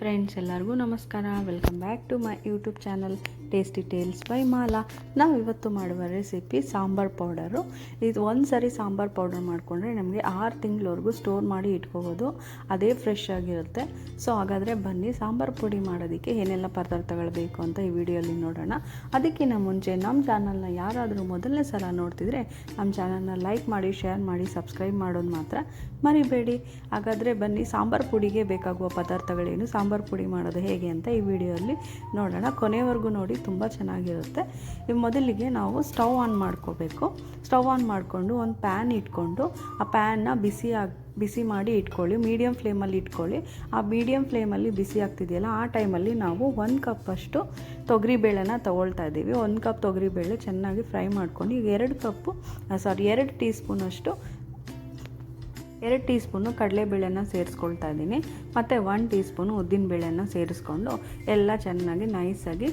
Friends ಎಲ್ಲರಿಗೂ ನಮಸ್ಕಾರ. Welcome back to my YouTube channel tasty tales by Mala ನಾವು ಇವತ್ತು ಮಾಡುವ ರೆಸಿಪಿ ಸಾಂಬಾರ್ ಪೌಡರು ಇದು ಒಂದು ಸರಿ ಸಾಂಬಾರ್ ಪೌಡರ್ ಮಾಡಿಕೊಂಡ್ರೆ ನಮಗೆ ಆರು ತಿಂಗಳವರೆಗೂ ಸ್ಟೋರ್ ಮಾಡಿ ಇಟ್ಕೋಬೋದು. ಅದೇ ಫ್ರೆಶ್ ಆಗಿರುತ್ತೆ. ಸೊ ಹಾಗಾದರೆ ಬನ್ನಿ, ಸಾಂಬಾರ್ ಪುಡಿ ಮಾಡೋದಕ್ಕೆ ಏನೆಲ್ಲ ಪದಾರ್ಥಗಳು ಬೇಕು ಅಂತ ಈ ವಿಡಿಯೋಲಿ ನೋಡೋಣ. ಅದಕ್ಕಿಂತ ಮುಂಚೆ ನಮ್ಮ ಚಾನಲ್ನ ಯಾರಾದರೂ ಮೊದಲನೇ ಸಲ ನೋಡ್ತಿದ್ರೆ ನಮ್ಮ ಚಾನಲ್ನ ಲೈಕ್ ಮಾಡಿ ಶೇರ್ ಮಾಡಿ ಸಬ್ಸ್ಕ್ರೈಬ್ ಮಾಡೋದು ಮಾತ್ರ ಮರಿಬೇಡಿ. ಹಾಗಾದರೆ ಬನ್ನಿ, ಸಾಂಬಾರ್ ಪುಡಿಗೆ ಬೇಕಾಗುವ ಪದಾರ್ಥಗಳೇನು, ಸಾಂಬಾರ್ ಪುಡಿ ಮಾಡೋದು ಹೇಗೆ ಅಂತ ಈ ವಿಡಿಯೋಲ್ಲಿ ನೋಡೋಣ. ಕೊನೆವರೆಗೂ ನೋಡಿ ತುಂಬ ಚೆನ್ನಾಗಿರುತ್ತೆ. ಮೊದಲಿಗೆ ನಾವು ಸ್ಟವ್ ಆನ್ ಮಾಡ್ಕೋಬೇಕು. ಸ್ಟವ್ ಆನ್ ಮಾಡಿಕೊಂಡು ಒಂದು ಪ್ಯಾನ್ ಇಟ್ಕೊಂಡು ಆ ಪ್ಯಾನ್ನ ಬಿಸಿ ಆಗಿ, ಬಿಸಿ ಮಾಡಿ ಇಟ್ಕೊಳ್ಳಿ. ಮೀಡಿಯಮ್ ಫ್ಲೇಮಲ್ಲಿ ಇಟ್ಕೊಳ್ಳಿ. ಆ ಮೀಡಿಯಮ್ ಫ್ಲೇಮಲ್ಲಿ ಬಿಸಿ ಆಗ್ತಿದೆಯಲ್ಲ, ಆ ಟೈಮಲ್ಲಿ ನಾವು ಒಂದು ಕಪ್ಪಷ್ಟು ತೊಗರಿಬೇಳೆನ ತೊಗೊಳ್ತಾ ಇದ್ದೀವಿ. ಒಂದು ಕಪ್ ತೊಗರಿಬೇಳೆ ಚೆನ್ನಾಗಿ ಫ್ರೈ ಮಾಡ್ಕೊಂಡು, ಈಗ ಎರಡು ಕಪ್ಪು ಸಾರಿ, ಎರಡು ಟೀ ಸ್ಪೂನಷ್ಟು ಎರಡು ಟೀ ಸ್ಪೂನು ಕಡಲೆಬೇಳೆನ ಸೇರಿಸ್ಕೊಳ್ತಾ ಇದ್ದೀನಿ. ಮತ್ತು ಒನ್ ಟೀ ಸ್ಪೂನು ಉದ್ದಿನಬೇಳೆನ ಸೇರಿಸ್ಕೊಂಡು, ಎಲ್ಲ ಚೆನ್ನಾಗಿ ನೈಸಾಗಿ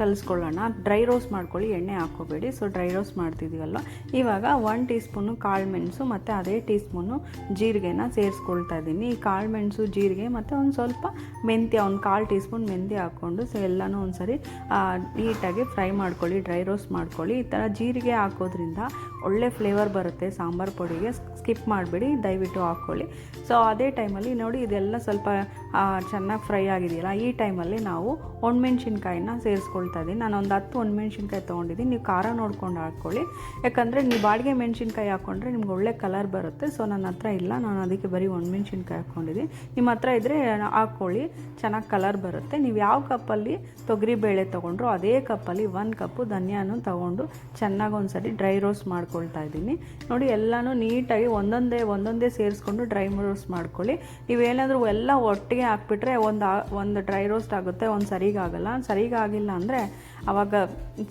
ಕಲಿಸ್ಕೊಳ್ಳೋಣ. ಡ್ರೈ ರೋಸ್ಟ್ ಮಾಡ್ಕೊಳ್ಳಿ, ಎಣ್ಣೆ ಹಾಕ್ಕೋಬೇಡಿ. ಸೊ ಡ್ರೈ ರೋಸ್ಟ್ ಮಾಡ್ತಿದ್ದೀವಲ್ವ ಇವಾಗ ಒನ್ ಟೀ ಸ್ಪೂನು ಕಾಳು ಮೆಣಸು ಮತ್ತು ಅದೇ ಟೀ ಸ್ಪೂನು ಜೀರಿಗೆನ ಸೇರಿಸ್ಕೊಳ್ತಾ ಇದ್ದೀನಿ ಈ ಕಾಳು ಮೆಣಸು, ಜೀರಿಗೆ ಮತ್ತು ಒಂದು ಸ್ವಲ್ಪ ಮೆಂತ್ಯ, ಒಂದು ಕಾಲು ಟೀ ಸ್ಪೂನ್ ಮೆಂತ್ಯ ಹಾಕ್ಕೊಂಡು ಸೊ ಎಲ್ಲನೂ ಒಂದು ಸರಿ ನೀಟಾಗಿ ಫ್ರೈ ಮಾಡ್ಕೊಳ್ಳಿ ಡ್ರೈ ರೋಸ್ಟ್ ಮಾಡ್ಕೊಳ್ಳಿ. ಈ ಥರ ಜೀರಿಗೆ ಹಾಕೋದ್ರಿಂದ ಒಳ್ಳೆ ಫ್ಲೇವರ್ ಬರುತ್ತೆ. ಸಾಂಬಾರು ಪುಡಿಗೆ ಸ್ಕಿಪ್ ಮಾಡಿಬಿಡಿ. ದಯವಿಟ್ಟು ಹಾಕ್ಕೊಳ್ಳಿ. ಸೊ ಅದೇ ಟೈಮಲ್ಲಿ ನೋಡಿ ಇದೆಲ್ಲ ಸ್ವಲ್ಪ ಚೆನ್ನಾಗಿ ಫ್ರೈ ಆಗಿದೆಯಲ್ಲ, ಈ ಟೈಮಲ್ಲಿ ನಾವು ಒಣಮೆಣ್ಸಿನ್ಕಾಯಿನ ಸೇರಿಸ್ಕೊಳ್ತಾ ಇದ್ದೀನಿ. ನಾನು ಒಂದು ಹತ್ತು, ಒಂದು ಮೆಣಸಿನ್ಕಾಯಿ ತೊಗೊಂಡಿದ್ದೀನಿ. ನೀವು ಖಾರ ನೋಡ್ಕೊಂಡು ಹಾಕ್ಕೊಳ್ಳಿ. ಯಾಕಂದರೆ ನೀವು ಬಾಡಿಗೆ ಮೆಣಸಿನ್ಕಾಯಿ ಹಾಕ್ಕೊಂಡ್ರೆ ನಿಮ್ಗೆ ಒಳ್ಳೆ ಕಲರ್ ಬರುತ್ತೆ. ಸೊ ನನ್ನ ಹತ್ರ ಇಲ್ಲ. ನಾನು ಅದಕ್ಕೆ ಬರೀ ಒಣಮೆಣ್ಸಿನ್ಕಾಯಿ ಹಾಕ್ಕೊಂಡಿದ್ದೀನಿ ನಿಮ್ಮ ಹತ್ರ ಇದ್ದರೆ ಹಾಕ್ಕೊಳ್ಳಿ. ಚೆನ್ನಾಗಿ ಕಲರ್ ಬರುತ್ತೆ. ನೀವು ಯಾವ ಕಪ್ಪಲ್ಲಿ ತೊಗರಿಬೇಳೆ ತೊಗೊಂಡ್ರು ಅದೇ ಕಪ್ಪಲ್ಲಿ ಒಂದು ಕಪ್ಪು ಧನಿಯಾನು ತೊಗೊಂಡು ಚೆನ್ನಾಗಿ ಒಂದು ಸರಿ ಡ್ರೈ ರೋಸ್ಟ್ ಮಾಡ್ಕೊಳ್ತಾ ಇದ್ದೀನಿ. ನೋಡಿ, ಎಲ್ಲನೂ ನೀಟಾಗಿ ಒಂದೊಂದೇ ಒಂದೊಂದೇ ಸೇರಿಸ್ಕೊಂಡು ಡ್ರೈ ರೋಸ್ಟ್ ಮಾಡ್ಕೊಳ್ಳಿ. ನೀವೇನಾದರೂ ಎಲ್ಲ ಒಟ್ಟಿಗೆ ಹಾಕ್ಬಿಟ್ರೆ ಒಂದು ಒಂದು ಡ್ರೈ ರೋಸ್ಟ್ ಆಗುತ್ತೆ. ಒಂದು ಸರಿಗಾಗಲ್ಲ ಸರಿಗಾಗಿಲ್ಲ ಅಂದರೆ ಆವಾಗ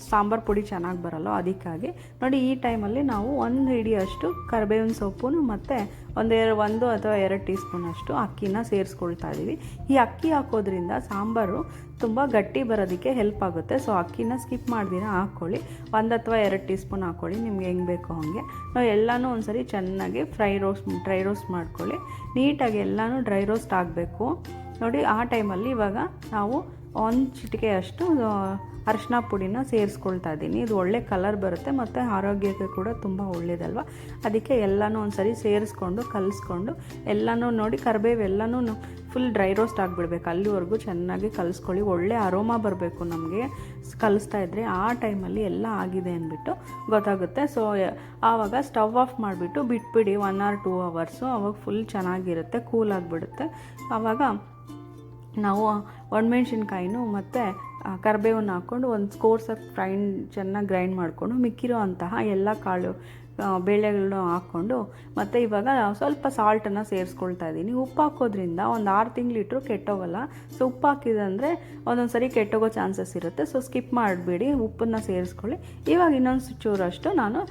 ಸಾಂಬಾರು ಪುಡಿ ಚೆನ್ನಾಗಿ ಬರಲ್ಲ ಅದಕ್ಕಾಗಿ. ನೋಡಿ ಈ ಟೈಮಲ್ಲಿ ನಾವು ಒಂದು ಹಿಡಿಯಷ್ಟು ಕರಿಬೇವಿನ ಸೊಪ್ಪು ಮತ್ತು ಒಂದೇ ಒಂದು ಅಥವಾ ಎರಡು ಟೀ ಸ್ಪೂನಷ್ಟು ಅಕ್ಕಿನ ಸೇರಿಸ್ಕೊಳ್ತಾ ಇದ್ದೀವಿ ಈ ಅಕ್ಕಿ ಹಾಕೋದ್ರಿಂದ ಸಾಂಬಾರು ತುಂಬ ಗಟ್ಟಿ ಬರೋದಕ್ಕೆ ಹೆಲ್ಪ್ ಆಗುತ್ತೆ. ಸೊ ಅಕ್ಕಿನ ಸ್ಕಿಪ್ ಮಾಡ್ದಿರ ಹಾಕ್ಕೊಳ್ಳಿ ಒಂದು ಅಥವಾ ಎರಡು ಟೀ ಸ್ಪೂನ್ ಹಾಕ್ಕೊಳ್ಳಿ ನಿಮ್ಗೆ ಹೆಂಗೆ ಬೇಕೋ ಹಾಗೆ. ನಾವು ಎಲ್ಲನೂ ಒಂದ್ಸರಿ ಚೆನ್ನಾಗಿ ಫ್ರೈ ರೋಸ್ಟ್ ಡ್ರೈ ರೋಸ್ಟ್ ಮಾಡ್ಕೊಳ್ಳಿ. ನೀಟಾಗಿ ಎಲ್ಲನೂ ಡ್ರೈ ರೋಸ್ಟ್ ಆಗಬೇಕು. ನೋಡಿ ಆ ಟೈಮಲ್ಲಿ ಇವಾಗ ನಾವು ಒಂದು ಚಿಟಿಕೆಯಷ್ಟು ಅರಿಶಿನ ಪುಡಿನ ಸೇರಿಸ್ಕೊಳ್ತಾ ಇದ್ದೀನಿ. ಇದು ಒಳ್ಳೆ ಕಲರ್ ಬರುತ್ತೆ ಮತ್ತು ಆರೋಗ್ಯಕ್ಕೆ ಕೂಡ ತುಂಬ ಒಳ್ಳೇದಲ್ವ? ಅದಕ್ಕೆ ಎಲ್ಲನೂ ಒಂದು ಸರಿ ಸೇರಿಸ್ಕೊಂಡು, ಕಲಿಸ್ಕೊಂಡು, ಎಲ್ಲನೂ ನೋಡಿ ಕರಿಬೇವು ಎಲ್ಲನೂ ಫುಲ್ ಡ್ರೈ ರೋಸ್ಟ್ ಆಗಿಬಿಡ್ಬೇಕು. ಅಲ್ಲಿವರೆಗೂ ಚೆನ್ನಾಗಿ ಕಲಿಸ್ಕೊಳ್ಳಿ. ಒಳ್ಳೆ ಅರೋಮಾ ಬರಬೇಕು ನಮಗೆ. ಕಲಿಸ್ತಾ ಇದ್ದರೆ ಆ ಟೈಮಲ್ಲಿ ಎಲ್ಲ ಆಗಿದೆ ಅಂದ್ಬಿಟ್ಟು ಗೊತ್ತಾಗುತ್ತೆ. ಸೊ ಆವಾಗ ಸ್ಟವ್ ಆಫ್ ಮಾಡಿಬಿಟ್ಟು ಬಿಟ್ಬಿಡಿ. ಒನ್ ಆರ್ ಟೂ ಅವರ್ಸು ಅವಾಗ ಫುಲ್ ಚೆನ್ನಾಗಿರುತ್ತೆ. ಕೂಲ್ ಆಗಿಬಿಡುತ್ತೆ. ಆವಾಗ ನಾವು ಒಣಮೆಣ್ಸಿನ್ಕಾಯಿನೂ ಮತ್ತು ಕರಿಬೇವನ್ನ ಹಾಕ್ಕೊಂಡು ಒಂದು ಸ್ಕೋರ್ಸಾಗಿ ಫ್ರೈಂಡ್ ಚೆನ್ನಾಗಿ ಗ್ರೈಂಡ್ ಮಾಡಿಕೊಂಡು ಮಿಕ್ಕಿರೋ ಅಂತಹ ಎಲ್ಲ ಕಾಳು ಬೇಳೆಗಳನ್ನ ಹಾಕ್ಕೊಂಡು, ಮತ್ತು ಇವಾಗ ಸ್ವಲ್ಪ ಸಾಲ್ಟನ್ನು ಸೇರಿಸ್ಕೊಳ್ತಾ ಇದ್ದೀನಿ ಉಪ್ಪು ಹಾಕೋದ್ರಿಂದ ಒಂದು ಆರು ತಿಂಗಳಿಟ್ರು ಕೆಟ್ಟೋಗಲ್ಲ. ಸೊ ಉಪ್ಪು ಹಾಕಿದಂದರೆ ಒಂದೊಂದು ಸರಿ ಕೆಟ್ಟೋಗೋ ಚಾನ್ಸಸ್ ಇರುತ್ತೆ. ಸೊ ಸ್ಕಿಪ್ ಮಾಡಿಬಿಡಿ, ಉಪ್ಪನ್ನು ಸೇರಿಸ್ಕೊಳ್ಳಿ. ಇವಾಗ ಇನ್ನೊಂದು ಚೂರಷ್ಟು ನಾನು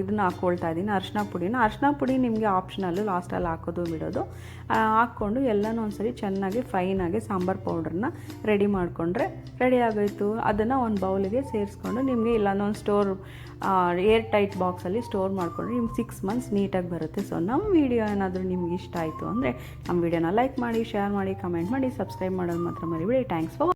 ಇದನ್ನ ಹಾಕ್ಕೊಳ್ತಾ ಇದ್ದೀನಿ ಅರ್ಶಿನ ಪುಡಿನ. ಅರ್ಶಿನ ಪುಡಿ ನಿಮಗೆ ಆಪ್ಷನಲ್ಲು ಲಾಸ್ಟಲ್ಲಿ ಹಾಕೋದು ಬಿಡೋದು. ಹಾಕ್ಕೊಂಡು ಎಲ್ಲನೂ ಒಂದ್ಸರಿ ಚೆನ್ನಾಗಿ ಫೈನಾಗಿ ಸಾಂಬಾರು ಪೌಡ್ರನ್ನ ರೆಡಿ ಮಾಡಿಕೊಂಡ್ರೆ ರೆಡಿ ಆಗೋಯ್ತು. ಅದನ್ನು ಒಂದು ಬೌಲಿಗೆ ಸೇರಿಸ್ಕೊಂಡು ನಿಮಗೆ ಇಲ್ಲ ಒಂದು ಸ್ಟೋರ್ ಏರ್ ಟೈಟ್ ಬಾಕ್ಸಲ್ಲಿ ಸ್ಟೋರ್ ಮಾಡಿಕೊಂಡ್ರೆ ನಿಮ್ಗೆ ಸಿಕ್ಸ್ ಮಂತ್ಸ್ ನೀಟಾಗಿ ಬರುತ್ತೆ. ಸೊ ನಮ್ಮ ವಿಡಿಯೋ ಏನಾದರೂ ನಿಮ್ಗೆ ಇಷ್ಟ ಆಯಿತು ಅಂದರೆ, ನಮ್ಮ ವಿಡಿಯೋನ ಲೈಕ್ ಮಾಡಿ ಶೇರ್ ಮಾಡಿ ಕಮೆಂಟ್ ಮಾಡಿ ಸಬ್ಸ್ಕ್ರೈಬ್ ಮಾಡೋದು ಮಾತ್ರ ಮರಿಬಿಡಿ. Thanks for